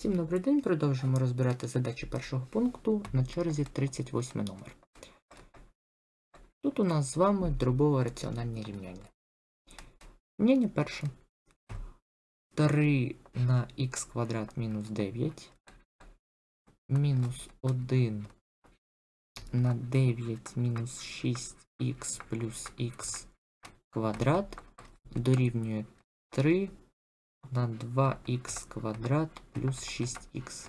Всім добрий день. Продовжуємо розбирати задачі першого пункту на черзі 38 номер. Тут у нас з вами дробове раціональне рівняння. Рівняння перше. 3 на х квадрат мінус 9 мінус 1 на 9 мінус 6х плюс х квадрат дорівнює 3 на 2х квадрат плюс 6х.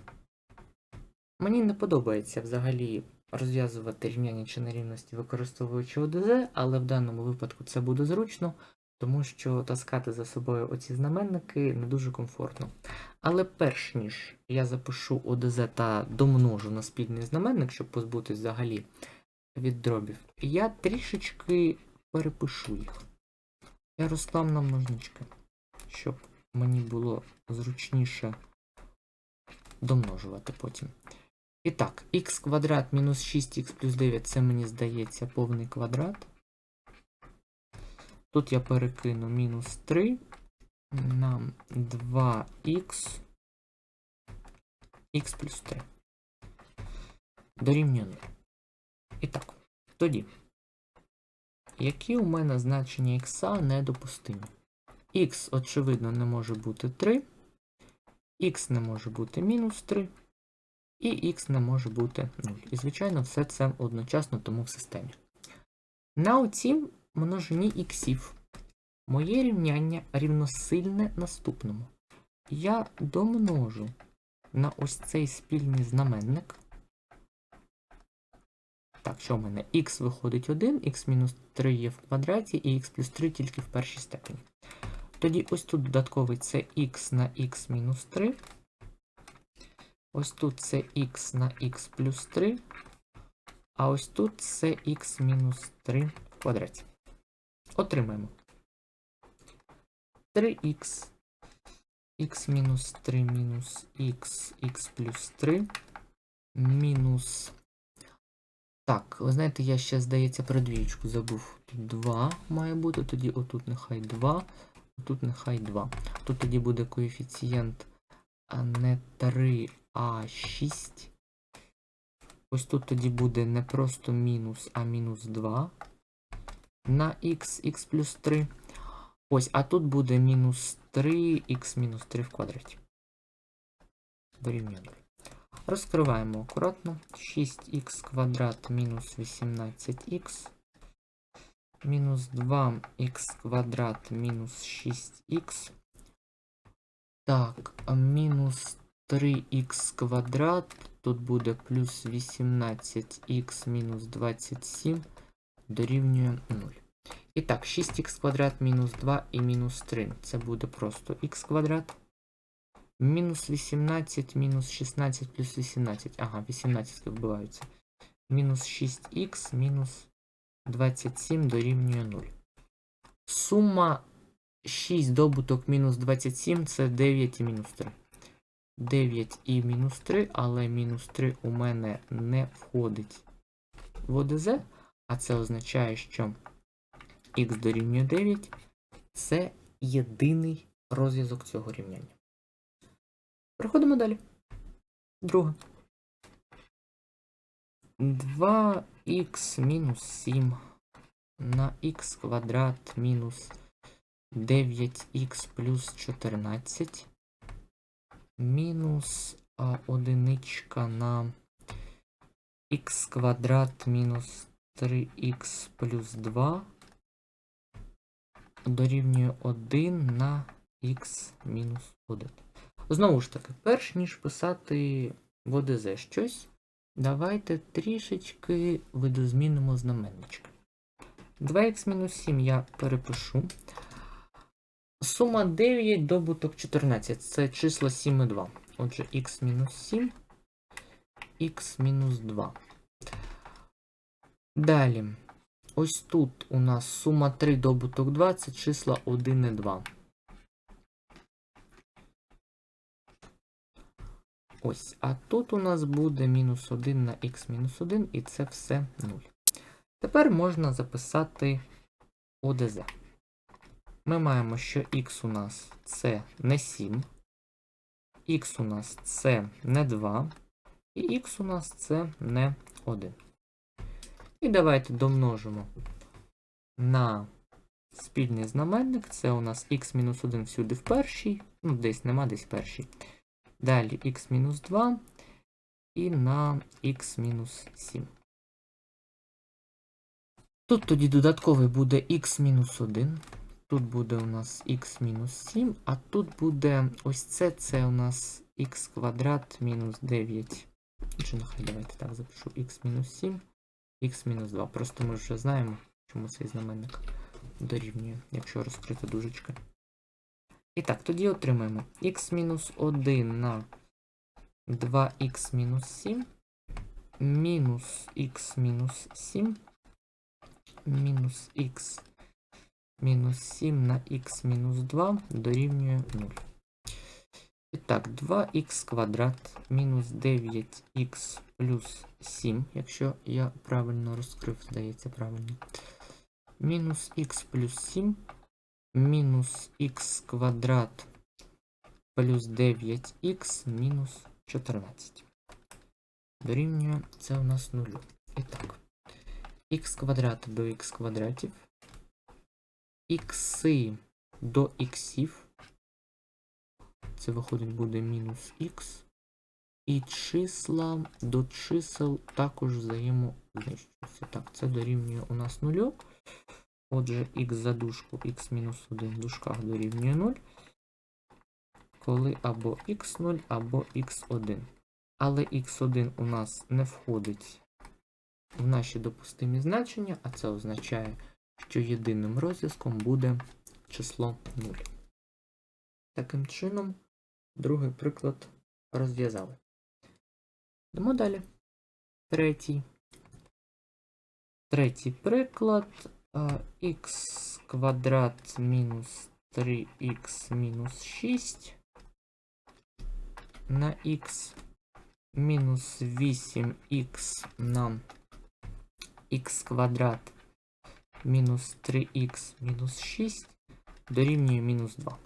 Мені не подобається взагалі розв'язувати рівняння чи нерівності, використовуючи ОДЗ, але в даному випадку це буде зручно, тому що таскати за собою оці знаменники не дуже комфортно. Але перш ніж я запишу ОДЗ та домножу на спільний знаменник, щоб позбутись взагалі від дробів, я трішечки перепишу їх. Я розклав на множнички, щоб мені було зручніше домножувати потім. І так, х квадрат мінус 6х плюс 9 це мені здається повний квадрат. Тут я перекину мінус 3 на 2х х плюс 3. Дорівнює 0. І так, тоді. Які у мене значення х недопустимі? Х, очевидно, не може бути 3, х не може бути мінус 3, і х не може бути 0. І, звичайно, все це одночасно тому в системі. На оцім множині іксів моє рівняння рівносильне наступному. Я домножу на ось цей спільний знаменник. Так, що в мене? х виходить 1, х мінус 3 є в квадраті, і х плюс 3 тільки в першій степені. Тоді ось тут додатковий це х на х мінус 3. Ось тут це х на х плюс 3. А ось тут це х мінус 3 в квадраті. Отримаємо 3х, х мінус 3 мінус х, х плюс 3, мінус. Так, ви знаєте, я ще, здається, про двієчку забув. Тут 2 має бути, тоді отут нехай 2. Тут нехай 2. Тут тоді буде коефіцієнт не 3, а 6. Ось тут тоді буде не просто мінус, а мінус 2 на х, х плюс 3. Ось, а тут буде мінус 3, х мінус 3 в квадраті. Дорівнює 0. Розкриваємо акуратно. 6х квадрат мінус 18х мінус 2х квадрат мінус 6х. Так, а мінус 3х квадрат. Тут буде плюс 18х мінус 27 дорівнює 0. І так, 6х квадрат мінус 2 і мінус 3. Це буде просто х квадрат. Мінус 18 мінус 16 плюс 18. Ага, 18 вбиваються. Мінус 6х мінус 27 дорівнює 0. Сума 6 добуток мінус 27 це 9 і мінус 3. 9 і мінус 3, але мінус 3 у мене не входить в ОДЗ, а це означає, що х дорівнює 9 це єдиний розв'язок цього рівняння. Переходимо далі. Друге. 2х мінус 7 на х квадрат мінус 9х плюс 14 мінус а, одиничка на х квадрат мінус 3х плюс 2 дорівнює 1 на х мінус 1. Знову ж таки, перш ніж писати в ОДЗ щось, давайте трішечки видозмінимо знаменнички. 2х-7 я перепишу. Сума 9 добуток 14. Це числа 7 і 2. Отже, х-7, х-2. Далі. Ось тут у нас сума 3 добуток 2 це числа 1 і 2. Ось, а тут у нас буде мінус 1 на х мінус 1, і це все 0. Тепер можна записати ОДЗ. Ми маємо, що х у нас це не 7, х у нас це не 2, і х у нас це не 1. І давайте домножимо на спільний знаменник. Це у нас х-1 всюди в першій. Ну, десь нема, десь в першій. Далі х-2 і на х-7. Тут тоді додатковий буде х-1. Тут буде у нас х-7, а тут буде ось це, це у нас х квадрат мінус 9. Чи нехай давайте так запишу х-7, х-2. Просто ми вже знаємо, чому цей знаменник дорівнює, якщо розкрита дужечка. І так, тоді отримаємо х-1 на 2х-7 мінус х-7 мінус х мінус 7 на х мінус 2 дорівнює 0. І так, 2х квадрат мінус 9х плюс 7, якщо я правильно розкрив, здається, правильно. Мінус х плюс 7 мінус х квадрат плюс 9х мінус 14. Дорівнює це у нас 0. І так, х квадрат до х квадратів, ікси до іксів, це виходить буде мінус х, і числа до чисел також взаємознищуються. Так, це дорівнює у нас 0. Отже, х за дужку х-1 в дужках дорівнює 0, коли або х0, або х1. Але х1 у нас не входить в наші допустимі значення, а це означає, що єдиним розв'язком буде число 0. Таким чином, другий приклад розв'язали. Йдемо далі. Третій. Третій приклад х квадрат мінус 3х мінус 6 на х мінус 8х на х квадрат мінус 3х мінус 6 дорівнює мінус 2.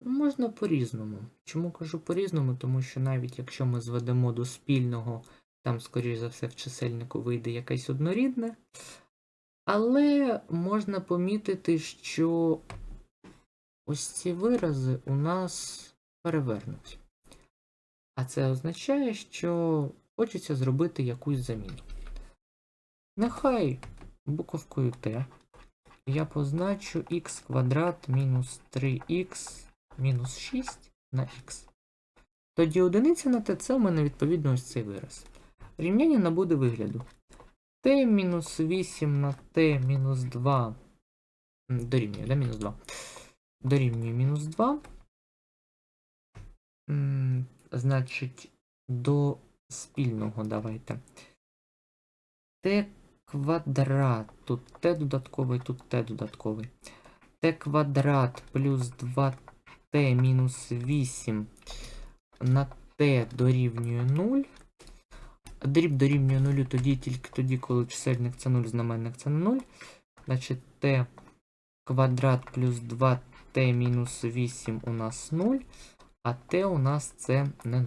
Можна по-різному. Чому кажу по-різному? Тому що навіть якщо ми зведемо до спільного, там, скоріш за все, в чисельнику вийде якесь однорідне. Але можна помітити, що ось ці вирази у нас перевернуті. А це означає, що хочеться зробити якусь заміну. Нехай буковкою Т я позначу х квадрат мінус 3х мінус 6 на х. Тоді одиниця на т це в мене відповідно ось цей вираз. Рівняння набуде вигляду. t мінус 8 на t мінус 2 дорівнює, да, мінус 2. Дорівнює мінус 2. Значить, до спільного давайте. t квадрат. Тут t додатковий, тут t додатковий. t квадрат плюс 2t мінус 8 на t дорівнює 0. Дріб дорівнює 0 тоді тільки тоді, коли чисельник це 0, знаменник це 0. Значить, t квадрат плюс 2t мінус 8 у нас 0, а t у нас це не 0.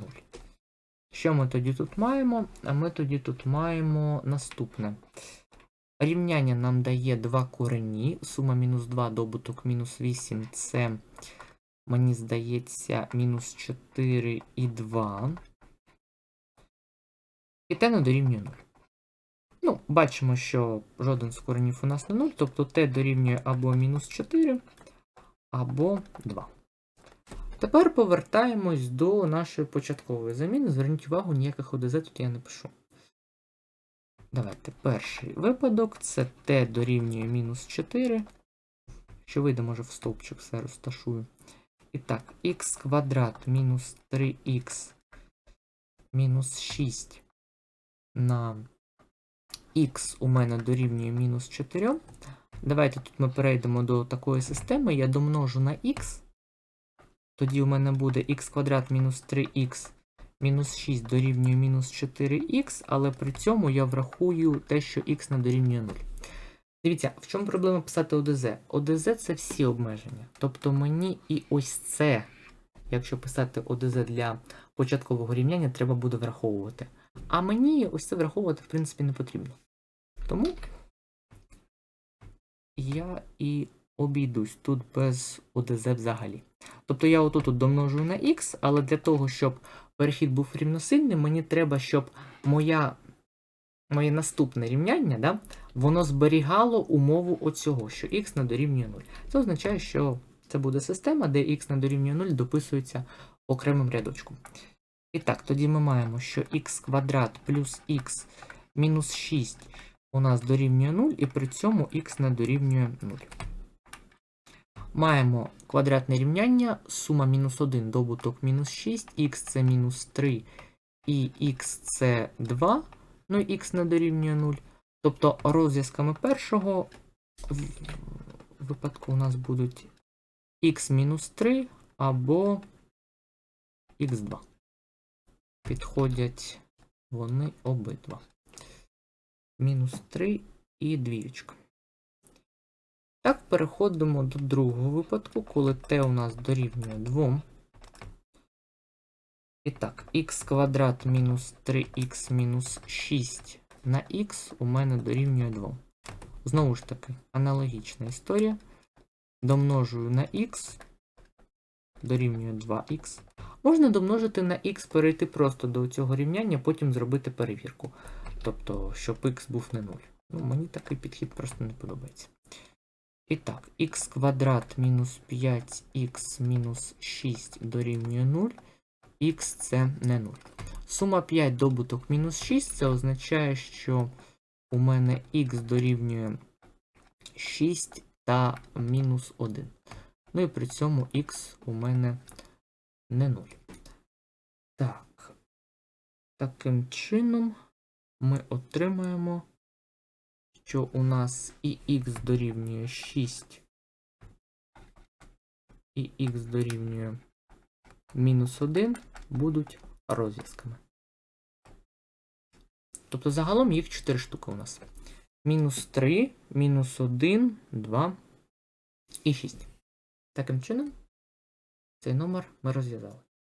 Що ми тоді тут маємо? А ми тоді тут маємо наступне. Рівняння нам дає два корені. Сума мінус 2 добуток мінус 8 це, мені здається, мінус 4 і 2. І t не дорівнює 0. Ну, бачимо, що жоден з коренів у нас не 0, тобто t дорівнює або мінус 4, або 2. Тепер повертаємось до нашої початкової заміни. Зверніть увагу, ніяких ОДЗ тут я не пишу. Давайте перший випадок це t дорівнює мінус 4. Що вийде, може, в стовпчик все розташую. І так, х квадрат мінус 3х мінус 6 на х у мене дорівнює мінус 4. Давайте тут ми перейдемо до такої системи. Я домножу на х. Тоді у мене буде х квадрат мінус 3х мінус 6 дорівнює мінус 4х, але при цьому я врахую те, що х не дорівнює 0. Дивіться, в чому проблема писати ОДЗ? ОДЗ це всі обмеження. Тобто мені і ось це якщо писати ОДЗ для початкового рівняння, треба буде враховувати. А мені ось це враховувати, в принципі, не потрібно. Тому я і обійдусь тут без ОДЗ взагалі. Тобто я отут от домножую на х, але для того, щоб перехід був рівносильним, мені треба, щоб моя, моє наступне рівняння, да, воно зберігало умову оцього, що х не дорівнює 0. Це означає, що це буде система, де х не дорівнює 0 дописується окремим рядочком. І так, тоді ми маємо, що х квадрат плюс х мінус 6 у нас дорівнює 0, і при цьому х не дорівнює 0. Маємо квадратне рівняння, сума мінус 1, добуток мінус 6, х це мінус 3 і х це 2, ну і х не дорівнює 0. Тобто розв'язками першого випадку у нас будуть х мінус 3 або х2. Підходять вони обидва. Мінус 3 і двієчка. Так, переходимо до другого випадку, коли t у нас дорівнює 2. І так, х квадрат мінус 3х мінус 6 на х у мене дорівнює 2. Знову ж таки, аналогічна історія. Домножую на х, дорівнює 2х. Можна домножити на х, перейти просто до цього рівняння, потім зробити перевірку. Тобто, щоб х був не 0. Ну, мені такий підхід просто не подобається. І так, х квадрат мінус 5х мінус 6 дорівнює 0, х це не 0. Сума 5 добуток мінус 6, це означає, що у мене х дорівнює 6 та мінус 1. Ну і при цьому х у мене не 0. Так. Таким чином ми отримаємо, що у нас і х дорівнює 6, і х дорівнює мінус 1 будуть розв'язками. Тобто загалом їх 4 штуки у нас. Мінус 3, мінус 1, 2 і 6. Таким чином, цей номер ми розв'язали.